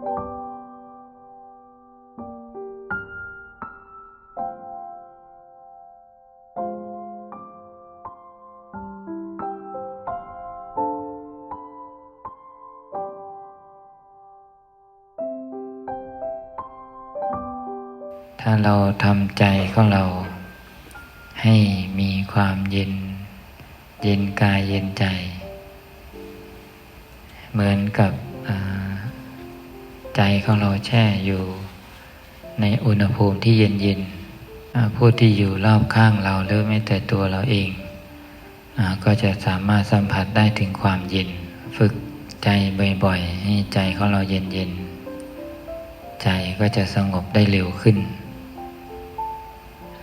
ถ้าเราทำใจของเรา ให้มีความเย็น เย็นกายเย็นใจ เหมือนกับอ่า ใจของเราแช่อยู่ในอุณหภูมิที่เย็นเย็นผู้ที่อยู่รอบข้างเราหรือแม้แต่ตัวเราเองอก็จะสามารถสัมผัสได้ถึงความเย็น ฝึกใจบ่อยๆ ให้ใจของเราเย็นๆ ใจก็จะสงบได้เร็วขึ้น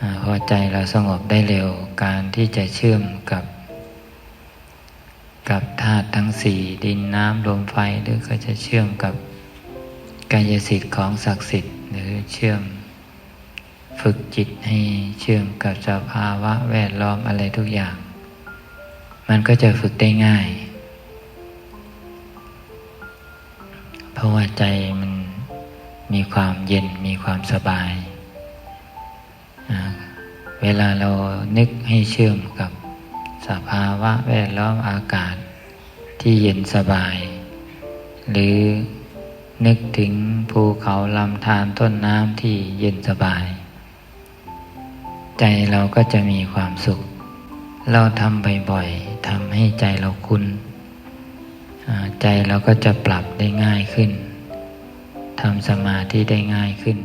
อพอใจเราสงบได้เร็วการที่จะเชื่อมกับ กับธาตุทั้งสี่ดินน้ำลมไฟหรือก็จะเชื่อมกับ กายสิทธิ์ของศักดิ์สิทธิ์หรือเชื่อม ฝึกจิตให้เชื่อมกับสภาวะแวดล้อมอะไรทุกอย่าง มันก็จะฝึกได้ง่าย เพราะว่าใจมันมีความเย็นมีความสบาย เวลาเรานึกให้เชื่อมกับสภาวะแวดล้อมอากาศที่เย็นสบาย หรือ นึกถึงภูเขาลำธารต้นน้ำที่เย็นสบาย ใจเราก็จะมีความสุข เราทำบ่อยๆทำให้ใจเราคุ้นใจเราก็จะปรับได้ง่ายขึ้นทำสมาธิได้ง่ายขึ้น